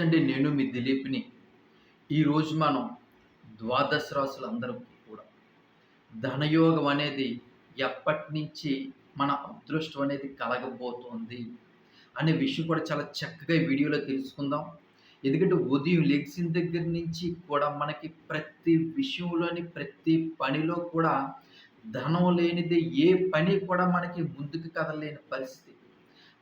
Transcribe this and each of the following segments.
నమస్తే అండి నేను మీ దిలీప్ని. ఈరోజు మనం ద్వాదశ రాసులందరికీ కూడా. ధనయోగం అనేది ఎప్పటి నుంచి మన అదృష్టం అనేది కలగబోతోంది అనే విషయం కూడా చాలా చక్కగా ఈ వీడియోలో తెలుసుకుందాం. ఎందుకంటే ఉదయం లెగ్సిన దగ్గర నుంచి కూడా మనకి ప్రతి విషయంలోని ప్రతి పనిలో కూడా ధనం లేనిది ఏ పని కూడా మనకి ముందుకు కదలేని పరిస్థితి.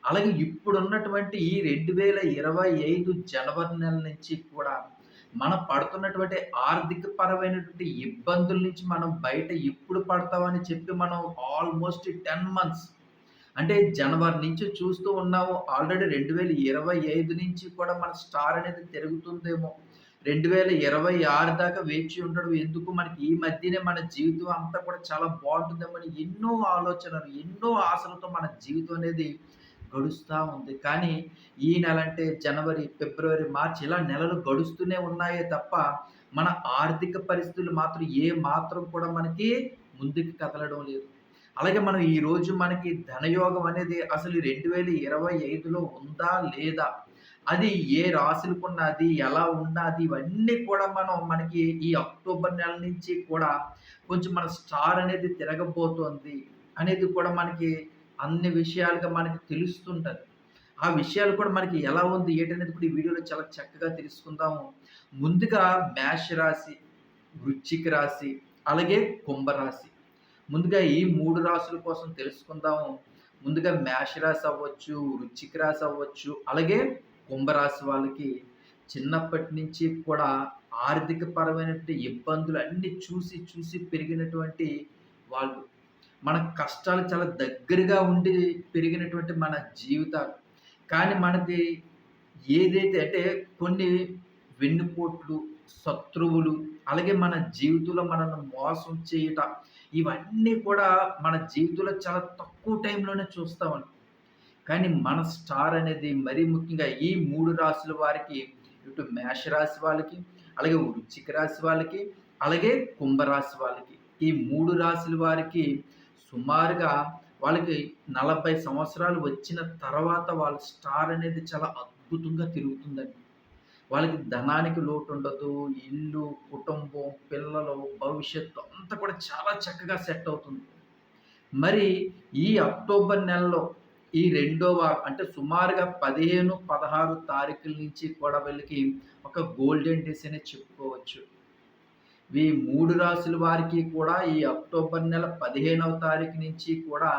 అలాగే ఇప్పుడున్నటువంటి ఈ రెండు వేల ఇరవై ఐదు జనవరి నెల నుంచి కూడా మనం పడుతున్నటువంటి ఆర్థిక పరమైనటువంటి ఇబ్బందుల నుంచి మనం బయట ఎప్పుడు పడతామని చెప్పి మనం ఆల్మోస్ట్ టెన్ మంత్స్ అంటే జనవరి నుంచి చూస్తూ ఉన్నాము. ఆల్రెడీ రెండు వేల ఇరవై ఐదు నుంచి కూడా మన స్టార్ అనేది తిరుగుతుందేమో. రెండు వేల ఇరవై ఆరు దాకా వేచి ఉండడం ఎందుకు? మనకి ఈ మధ్యనే మన జీవితం అంతా కూడా చాలా బాగుంటుందేమో ఎన్నో ఆలోచనలు ఎన్నో ఆశలతో మన జీవితం అనేది గడుస్తూ ఉంది. కానీ ఈ నెల అంటే జనవరి ఫిబ్రవరి మార్చి ఇలా నెలలు గడుస్తూనే ఉన్నాయే తప్ప మన ఆర్థిక పరిస్థితులు మాత్రం ఏ మాత్రం కూడా మనకి ముందుకు కదలడం లేదు. అలాగే మనం ఈరోజు మనకి ధనయోగం అనేది అసలు రెండు వేల ఇరవై ఐదులో ఉందా లేదా? అది ఏ రాశులకు ఉన్నది ఎలా ఉన్నది ఇవన్నీ కూడా మనం మనకి ఈ అక్టోబర్ నెల నుంచి కూడా కొంచెం మన స్టార్ అనేది తిరగబోతోంది అనేది కూడా మనకి అన్ని విషయాలుగా మనకి తెలుస్తుంటుంది. ఆ విషయాలు కూడా మనకి ఎలా ఉంది ఏంటనేది కూడా ఈ వీడియోలో చాలా చక్కగా తెలుసుకుందాము. ముందుగా మేష రాశి వృచ్చిక రాశి అలాగే కుంభరాశి ముందుగా ఈ మూడు రాశుల కోసం తెలుసుకుందాము. ముందుగా మేష రాశి అవ్వచ్చు వృచ్చిక రాశి అవ్వచ్చు అలాగే కుంభరాశి వాళ్ళకి చిన్నప్పటి నుంచి కూడా ఆర్థిక పరమైనటువంటి ఇబ్బందులు అన్నీ చూసి చూసి పెరిగినటువంటి వాళ్ళు మన కష్టాలు చాలా దగ్గరగా ఉండి పెరిగినటువంటి మన జీవితాలు. కానీ మనకి ఏదైతే అంటే కొన్ని వెన్నుపోట్లు శత్రువులు అలాగే మన జీవితంలో మనల్ని మోసం చేయట ఇవన్నీ కూడా మన జీవితంలో చాలా తక్కువ టైంలోనే చూస్తామని కానీ మన స్టార్ అనేది మరీ ముఖ్యంగా ఈ మూడు రాశుల వారికి ఇటు మేషరాశి వాళ్ళకి అలాగే వృచ్చిక రాశి వాళ్ళకి అలాగే కుంభరాశి వాళ్ళకి. ఈ మూడు రాశుల వారికి సుమారుగా వాళ్ళకి నలభై సంవత్సరాలు వచ్చిన తర్వాత వాళ్ళ స్టార్ అనేది చాలా అద్భుతంగా తిరుగుతుందండి. వాళ్ళకి ధనానికి లోటు ఉండదు ఇల్లు కుటుంబం పిల్లలు భవిష్యత్తు అంతా కూడా చాలా చక్కగా సెట్ అవుతుంది. మరి ఈ అక్టోబర్ నెలలో ఈ రెండవ అంటే సుమారుగా పదిహేను పదహారు తారీఖుల నుంచి కూడా వీళ్ళకి ఒక గోల్డెన్ డేస్ అనే చెప్పు ఈ మూడు రాశుల వారికి కూడా ఈ అక్టోబర్ నెల పదిహేనవ తారీఖు నుంచి కూడా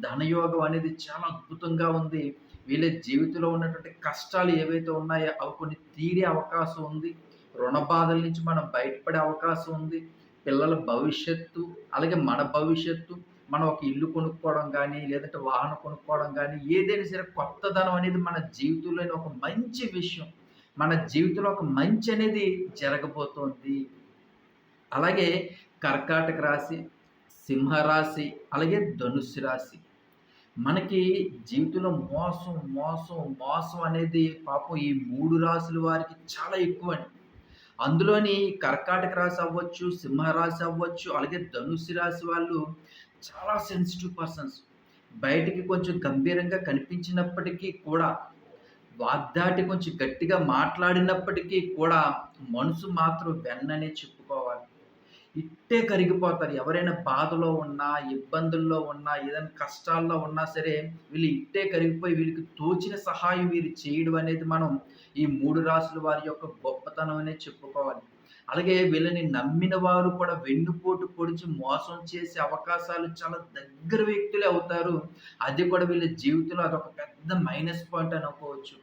ధనయోగం అనేది చాలా అద్భుతంగా ఉంది. వీళ్ళ జీవితంలో ఉన్నటువంటి కష్టాలు ఏవైతే ఉన్నాయో అవి కొన్ని తీరే అవకాశం ఉంది. రుణ బాధల నుంచి మనం బయటపడే అవకాశం ఉంది. పిల్లల భవిష్యత్తు అలాగే మన భవిష్యత్తు మనం ఒక ఇల్లు కొనుక్కోవడం కానీ లేదంటే వాహనం కొనుక్కోవడం కానీ ఏదైనా సరే కొత్త ధనం అనేది మన జీవితంలోని ఒక మంచి విషయం. మన జీవితంలో ఒక మంచి అనేది జరగబోతోంది. అలాగే కర్కాటక రాశి సింహరాశి అలాగే ధనుస్సు రాశి. మనకి జీవితంలో మోసం మోసం మోసం అనేది పాపం ఈ మూడు రాశుల వారికి చాలా ఎక్కువ అండి. అందులోని కర్కాటక రాశి అవ్వచ్చు సింహరాశి అవ్వచ్చు అలాగే ధనుస్సు రాశి వాళ్ళు చాలా సెన్సిటివ్ పర్సన్స్ బయటికి కొంచెం గంభీరంగా కనిపించినప్పటికీ కూడా వాగ్దాటి కొంచెం గట్టిగా మాట్లాడినప్పటికీ కూడా మనసు మాత్రం వెన్ననే చెప్పు ఇట్టే కరిగిపోతారు. ఎవరైనా బాధలో ఉన్నా ఇబ్బందుల్లో ఉన్నా ఏదైనా కష్టాల్లో ఉన్నా సరే వీళ్ళు ఇట్టే కరిగిపోయి వీళ్ళకి తోచిన సహాయం వీరు చేయడం అనేది మనం ఈ మూడు రాసుల వారి యొక్క గొప్పతనం అనే చెప్పుకోవాలి. అలాగే వీళ్ళని నమ్మిన వారు కూడా వెన్నుపోటు పొడిచి మోసం చేసే అవకాశాలు చాలా దగ్గర వ్యక్తులే అవుతారు. అది కూడా వీళ్ళ జీవితంలో అదొక పెద్ద మైనస్ పాయింట్ అనుకోవచ్చు.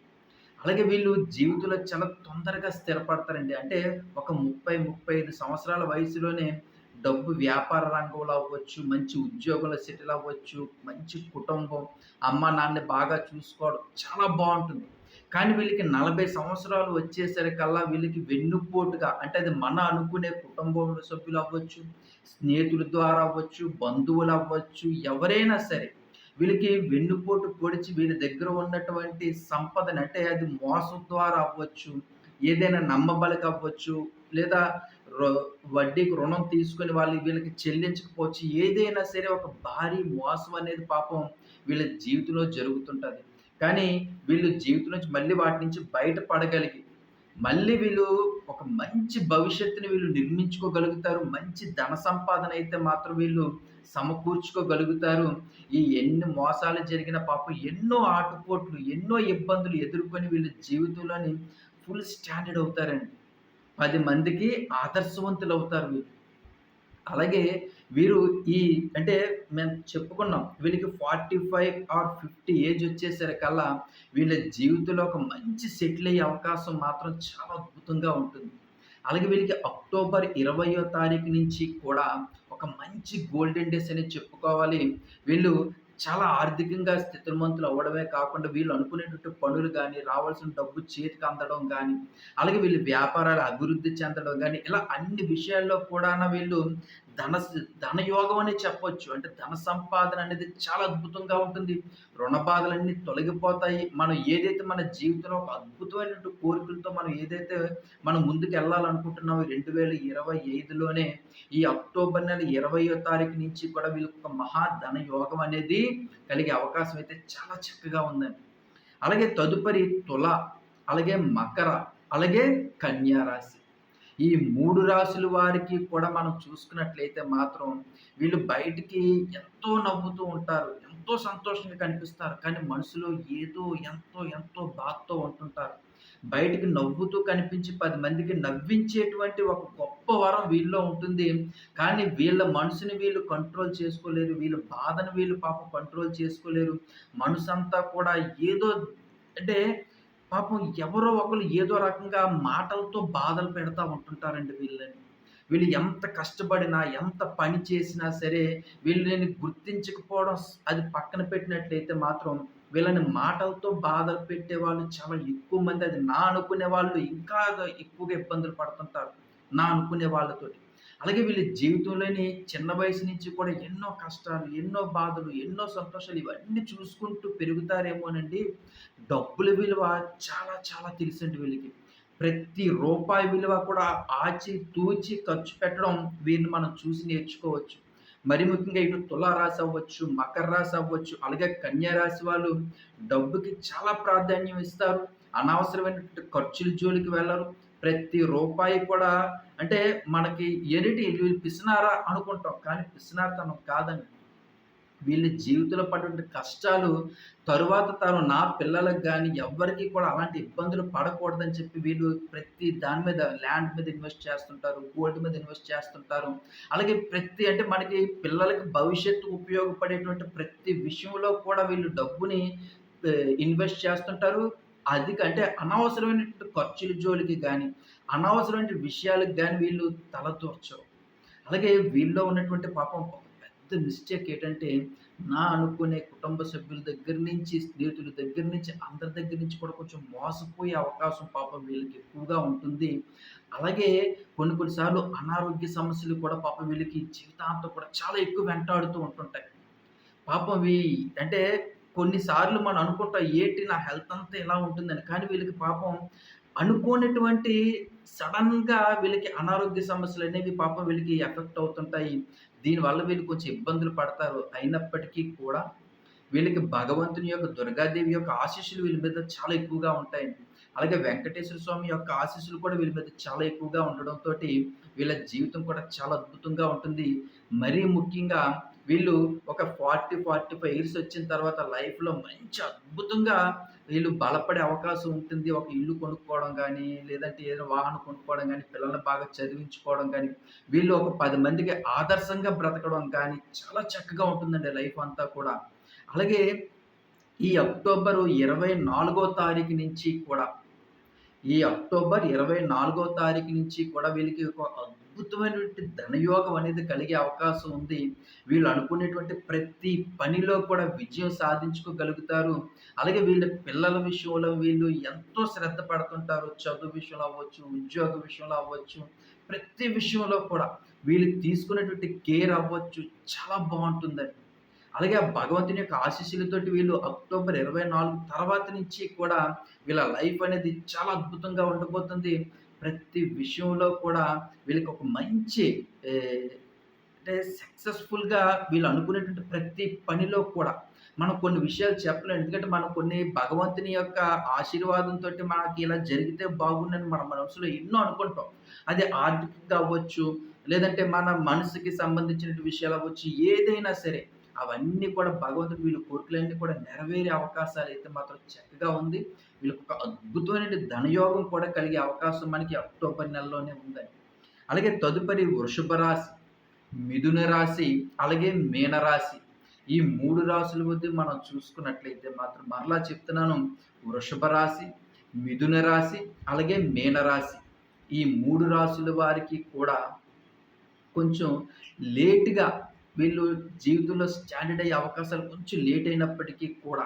అలాగే వీళ్ళు జీవితంలో చాలా తొందరగా స్థిరపడతారండి. అంటే ఒక ముప్పై ముప్పై ఐదు సంవత్సరాల వయసులోనే డబ్బు వ్యాపార రంగంలో అవ్వచ్చు మంచి ఉద్యోగంలో సెటిల్ అవ్వచ్చు మంచి కుటుంబం అమ్మ నాన్న బాగా చూసుకోవడం చాలా బాగుంటుంది. కానీ వీళ్ళకి నలభై సంవత్సరాలు వచ్చేసరికల్లా వీళ్ళకి వెన్నుపోటుగా అంటే అది మన అనుకునే కుటుంబం సభ్యులు అవ్వచ్చు స్నేహితుల ద్వారా అవ్వచ్చు బంధువులు అవ్వచ్చు ఎవరైనా సరే వీళ్ళకి వెన్నుపోటు పొడిచి వీళ్ళ దగ్గర ఉన్నటువంటి సంపదని అంటే అది మోసం ద్వారా అవ్వచ్చు ఏదైనా నమ్మబలికి అవ్వచ్చు లేదా వడ్డీకి రుణం తీసుకుని వాళ్ళు వీళ్ళకి చెల్లించకపోవచ్చు ఏదైనా సరే ఒక భారీ మోసం అనేది పాపం వీళ్ళ జీవితంలో జరుగుతుంటుంది కానీ వీళ్ళు జీవితం నుంచి మళ్ళీ వాటి నుంచి బయటపడగలిగి మళ్ళీ వీళ్ళు ఒక మంచి భవిష్యత్తుని వీళ్ళు నిర్మించుకోగలుగుతారు. మంచి ధన సంపాదన అయితే మాత్రం వీళ్ళు సమకూర్చుకోగలుగుతారు. ఈ ఎన్ని మోసాలు జరిగిన పాపం ఎన్నో ఆటుపోట్లు, ఎన్నో ఇబ్బందులు ఎదుర్కొని వీళ్ళ జీవితంలోని ఫుల్ స్టాండర్డ్ అవుతారండి. పది మందికి ఆదర్శవంతులవుతారు వీళ్ళు. అలాగే వీరు ఈ అంటే మేము చెప్పుకున్నాం. వీళ్ళకి 45 ఆర్ 50 ఏజ్ వచ్చేసరికల్లా వీళ్ళ జీవితంలో ఒక మంచి సెటిల్ అయ్యే అవకాశం మాత్రం చాలా అద్భుతంగా ఉంటుంది. అలాగే వీళ్ళకి అక్టోబర్ 20వ తారీఖు నుంచి కూడా ఒక మంచి గోల్డెన్ డేస్ అని చెప్పుకోవాలి. వీళ్ళు చాలా ఆర్థికంగా స్థితిమంతులు అవ్వడమే కాకుండా వీళ్ళు అనుకునేటట్టు పనులు కానీ రావాల్సిన డబ్బు చేతికి అందడం కానీ అలాగే వీళ్ళు వ్యాపారాలు అభివృద్ధి చెందడం కానీ ఇలా అన్ని విషయాల్లో కూడా వీళ్ళు ధన ధనయోగం అనే చెప్పొచ్చు. అంటే ధన సంపాదన అనేది చాలా అద్భుతంగా ఉంటుంది. రుణ బాధలన్నీ తొలగిపోతాయి. మనం ఏదైతే మన జీవితంలో ఒక అద్భుతమైనటువంటి కోరికలతో మనం ఏదైతే మనం ముందుకెళ్ళాలనుకుంటున్నామో 2025లోనే ఈ అక్టోబర్ నెల 20వ తారీఖు నుంచి కూడా వీళ్ళకి ఒక మహా ధన యోగం అనేది కలిగే అవకాశం అయితే చాలా చక్కగా ఉందండి. అలాగే తదుపరి తుల, అలాగే మకర, అలాగే కన్యారాశి ఈ మూడు రాశుల వారికి కూడా మనం చూసుకున్నట్లయితే మాత్రం వీళ్ళు బయటికి ఎంతో నవ్వుతూ ఉంటారు. ఎంతో సంతోషంగా కనిపిస్తారు. కానీ మనసులో ఏదో ఎంతో ఎంతో బాధతో ఉంటుంటారు. బయటికి నవ్వుతూ కనిపించి పది మందికి నవ్వించేటువంటి ఒక గొప్ప వరం వీళ్ళలో ఉంటుంది. కానీ వీళ్ళ మనసుని వీళ్ళు కంట్రోల్ చేసుకోలేరు. వీళ్ళ బాధను వీళ్ళు పాపం కంట్రోల్ చేసుకోలేరు. మనసంతా కూడా ఏదో అంటే పాపం ఎవరో ఒకరు ఏదో రకంగా మాటలతో బాధలు పెడతా ఉంటుంటారండి వీళ్ళని. వీళ్ళు ఎంత కష్టపడినా, ఎంత పని చేసినా సరే వీళ్ళని గుర్తించకపోవడం అది పక్కన పెట్టినట్లయితే మాత్రం వీళ్ళని మాటలతో బాధలు పెట్టే వాళ్ళు చాలా ఎక్కువ మంది. అది నా అనుకునే వాళ్ళు ఇంకా ఎక్కువగా ఇబ్బందులు పడుతుంటారు. నా అనుకునే వాళ్ళతోటి. అలాగే వీళ్ళ జీవితంలోని చిన్న వయసు నుంచి కూడా ఎన్నో కష్టాలు, ఎన్నో బాధలు, ఎన్నో సంతోషాలు ఇవన్నీ చూసుకుంటూ పెరుగుతారేమోనండి. డబ్బుల విలువ చాలా చాలా తెలుసండి వీళ్ళకి. ప్రతి రూపాయి విలువ కూడా ఆచి తూచి ఖర్చు పెట్టడం వీరిని మనం చూసి నేర్చుకోవచ్చు. మరి ముఖ్యంగా ఇటు తులారాశి అవ్వచ్చు, మకర రాశి అవ్వచ్చు, అలాగే కన్యా రాశి వాళ్ళు డబ్బుకి చాలా ప్రాధాన్యం ఇస్తారు. అనవసరమైనటువంటి ఖర్చుల జోలికి వెళ్ళరు ప్రతి రూపాయి కూడా అంటే మనకి ఎనిటి వీళ్ళు పిసినారా అనుకుంటాం. కానీ పిసినారతనం కాదండి. వీళ్ళ జీవితంలో పడేటువంటి కష్టాలు తరువాత తాను నా పిల్లలకు కానీ ఎవ్వరికీ కూడా అలాంటి ఇబ్బందులు పడకూడదని చెప్పి వీళ్ళు ప్రతి దాని మీద ల్యాండ్ మీద ఇన్వెస్ట్ చేస్తుంటారు. గోల్డ్ మీద ఇన్వెస్ట్ చేస్తుంటారు. అలాగే ప్రతి అంటే మనకి పిల్లలకి భవిష్యత్తు ఉపయోగపడేటువంటి ప్రతి విషయంలో కూడా వీళ్ళు డబ్బుని ఇన్వెస్ట్ చేస్తుంటారు. అధిక అంటే అనవసరమైనటువంటి ఖర్చుల జోలికి కానీ అనవసరమైన విషయాలకు కానీ వీళ్ళు తలదూర్చరు. అలాగే వీళ్ళలో ఉన్నటువంటి పాపం పెద్ద మిస్టేక్ ఏంటంటే నా అనుకునే కుటుంబ సభ్యుల దగ్గర నుంచి, స్నేహితుల దగ్గర నుంచి, అందరి దగ్గర నుంచి కూడా కొంచెం మోసపోయే అవకాశం పాపం వీళ్ళకి ఎక్కువగా ఉంటుంది. అలాగే కొన్ని కొన్ని సార్లు అనారోగ్య సమస్యలు కూడా పాపం వీళ్ళకి జీవితాంతం కూడా చాలా ఎక్కువ వెంటాడుతూ ఉంటుంటాయి. పాపం వీ అంటే కొన్నిసార్లు మనం అనుకుంటాం ఏంటి నా హెల్త్ అంతా ఇలా ఉంటుందని. కానీ వీళ్ళకి పాపం అనుకోనటువంటి సడన్గా వీళ్ళకి అనారోగ్య సమస్యలు అనేవి పాపం వీళ్ళకి ఎఫెక్ట్ అవుతుంటాయి. దీనివల్ల వీళ్ళు కొంచెం ఇబ్బందులు పడతారు. అయినప్పటికీ కూడా వీళ్ళకి భగవంతుని యొక్క దుర్గాదేవి యొక్క ఆశీస్సులు వీళ్ళ మీద చాలా ఎక్కువగా ఉంటాయండి. అలాగే వెంకటేశ్వర స్వామి యొక్క ఆశీస్సులు కూడా వీళ్ళ మీద చాలా ఎక్కువగా ఉండడంతోటి వీళ్ళ జీవితం కూడా చాలా అద్భుతంగా ఉంటుంది. మరీ ముఖ్యంగా వీళ్ళు ఒక 40, 45 ఇయర్స్ వచ్చిన తర్వాత లైఫ్‌లో మంచి అద్భుతంగా వీళ్ళు బలపడే అవకాశం ఉంటుంది. ఒక ఇల్లు కొనుక్కోవడం కానీ లేదంటే ఏదైనా వాహనం కొనుక్కోవడం కానీ పిల్లల్ని బాగా చదివించుకోవడం కానీ వీళ్ళు ఒక పది మందికి ఆదర్శంగా బ్రతకడం కానీ చాలా చక్కగా ఉంటుందండి లైఫ్ అంతా కూడా. అలాగే ఈ అక్టోబరు 24వ తారీఖు నుంచి కూడా ఈ అక్టోబర్ 24వ తారీఖు నుంచి కూడా వీళ్ళకి ఒక అద్భుతమైనటువంటి ధనయోగం అనేది కలిగే అవకాశం ఉంది. వీళ్ళు అనుకునేటువంటి ప్రతి పనిలో కూడా విజయం సాధించుకోగలుగుతారు. అలాగే వీళ్ళ పిల్లల విషయంలో వీళ్ళు ఎంతో శ్రద్ధ పడుతుంటారు. చదువు విషయంలో అవ్వచ్చు, ఉద్యోగ విషయంలో అవ్వచ్చు, ప్రతి విషయంలో కూడా వీళ్ళు తీసుకునేటువంటి కేర్ అవ్వచ్చు చాలా బాగుంటుందండి అలాగే ఆ భగవంతుని యొక్క ఆశీస్సులతోటి వీళ్ళు అక్టోబర్ 24 తర్వాత నుంచి కూడా వీళ్ళ లైఫ్ అనేది చాలా అద్భుతంగా ఉండబోతుంది. ప్రతి విషయంలో కూడా వీళ్ళకి ఒక మంచి అంటే సక్సెస్‌ఫుల్‌గా వీళ్ళు అనుకునేటువంటి ప్రతి పనిలో కూడా మనం కొన్ని విషయాలు చెప్పలేము ఎందుకంటే మనం కొన్ని భగవంతుని యొక్క ఆశీర్వాదంతో మనకి ఇలా జరిగితే బాగుండని మన మనసులో ఎన్నో అనుకుంటాం. అది ఆర్థికంగా అవ్వచ్చు, లేదంటే మన మనసుకి సంబంధించిన విషయాలు అవ్వచ్చు, ఏదైనా సరే అవన్నీ కూడా భగవంతుడు వీళ్ళ కోరికలన్నీ కూడా నెరవేరే అవకాశాలు అయితే మాత్రం చక్కగా ఉంది. వీళ్ళకొక అద్భుతమైన ధనయోగం కూడా కలిగే అవకాశం మనకి అక్టోబర్ నెలలోనే ఉందండి. అలాగే తదుపరి వృషభ రాశి, మిథున రాశి, అలాగే మీనరాశి. ఈ మూడు రాశుల మధ్య మనం చూసుకున్నట్లయితే మాత్రం మరలా చెప్తున్నాను. వృషభ రాశి, మిథున రాశి, అలాగే మీనరాశి. ఈ మూడు రాశుల వారికి కూడా కొంచెం లేట్‌గా వీళ్ళు జీవితంలో స్టాండర్డ్ అయ్యే అవకాశాలు కొంచెం లేట్ అయినప్పటికీ కూడా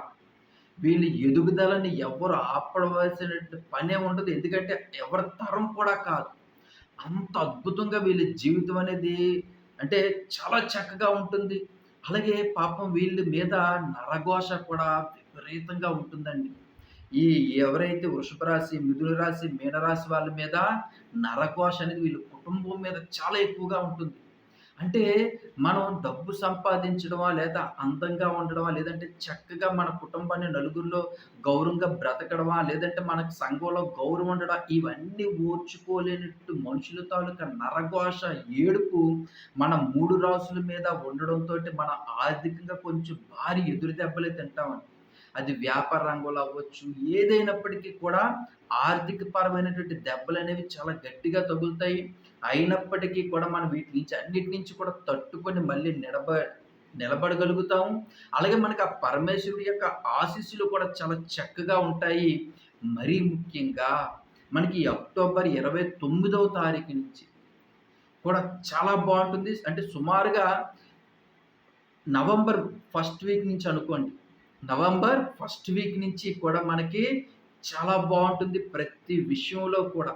వీళ్ళ ఎదుగుదలని ఎవ్వరు ఆపడవలసిన పనే ఉండదు. ఎందుకంటే ఎవరి తరం కూడా కాదు. అంత అద్భుతంగా వీళ్ళ జీవితం అనేది అంటే చాలా చక్కగా ఉంటుంది. అలాగే పాపం వీళ్ళ మీద నరఘోష కూడా విపరీతంగా ఉంటుందండి. ఈ ఎవరైతే వృషభ రాశి, మిథున రాశి, మీనరాశి వాళ్ళ మీద నరఘోష అనేది వీళ్ళ కుటుంబం మీద చాలా ఎక్కువగా ఉంటుంది. అంటే మనం డబ్బు సంపాదించడమా, లేదా అందంగా ఉండడమా, లేదంటే చక్కగా మన కుటుంబాన్ని నలుగురిలో గౌరవంగా బ్రతకడమా, లేదంటే మనకు సంఘంలో గౌరవం ఉండడం ఇవన్నీ ఓర్చుకోలేనట్టు మనుషుల తాలూకా నరఘోష, ఏడుపు మన మూడు రాసుల మీద ఉండడంతో మన ఆర్థికంగా కొంచెం భారీ ఎదురు దెబ్బలే తింటామండి. అది వ్యాపార రంగంలో అవ్వచ్చు, ఏదైనప్పటికీ కూడా ఆర్థిక పరమైనటువంటి దెబ్బలనేవి చాలా గట్టిగా తగులుతాయి. అయినప్పటికీ కూడా మనం వీటి నుంచి అన్నిటి నుంచి కూడా తట్టుకొని మళ్ళీ నిలబ నిలబడగలుగుతాము. అలాగే మనకు ఆ పరమేశ్వరుడి యొక్క ఆశీస్సులు కూడా చాలా చక్కగా ఉంటాయి. మరీ ముఖ్యంగా మనకి అక్టోబర్ ఇరవై తొమ్మిదవ తారీఖు నుంచి కూడా చాలా బాగుంటుంది అంటే సుమారుగా నవంబర్ ఫస్ట్ వీక్ నుంచి అనుకోండి. నవంబర్ ఫస్ట్ వీక్ నుంచి కూడా మనకి చాలా బాగుంటుంది ప్రతి విషయంలో కూడా.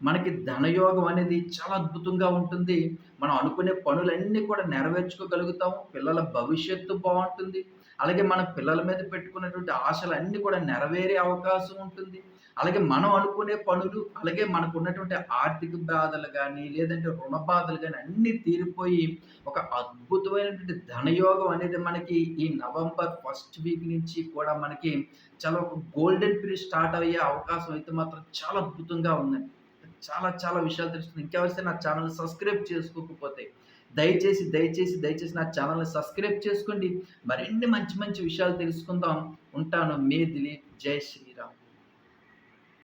మనకి ధనయోగం అనేది చాలా అద్భుతంగా ఉంటుంది. మనం అనుకునే పనులన్నీ కూడా నెరవేర్చుకోగలుగుతాము. పిల్లల భవిష్యత్తు బాగుంటుంది అలాగే మన పిల్లల మీద పెట్టుకున్నటువంటి ఆశలన్నీ కూడా నెరవేరే అవకాశం ఉంటుంది. అలాగే మనం అనుకునే పనులు, అలాగే మనకున్నటువంటి ఆర్థిక బాధలు కానీ లేదంటే రుణ బాధలు కానీ అన్నీ తీరిపోయి ఒక అద్భుతమైనటువంటి ధనయోగం అనేది మనకి ఈ నవంబర్ ఫస్ట్ వీక్ నుంచి కూడా మనకి చాలా ఒక గోల్డెన్ పీరియడ్ స్టార్ట్ అయ్యే అవకాశం అయితే మాత్రం చాలా అద్భుతంగా ఉందండి. చాలా చాలా విషయాలు తెలుసుకుందాం. ఇంకెవరైతే నా ఛానల్ సబ్స్క్రైబ్ చేసుకోకపోతే దయచేసి, దయచేసి, దయచేసి నా ఛానల్ని సబ్స్క్రైబ్ చేసుకోండి. మరిన్ని మంచి మంచి విషయాలు తెలుసుకుందాం. ఉంటాను. మే దిలీప్. జై శ్రీరామ్.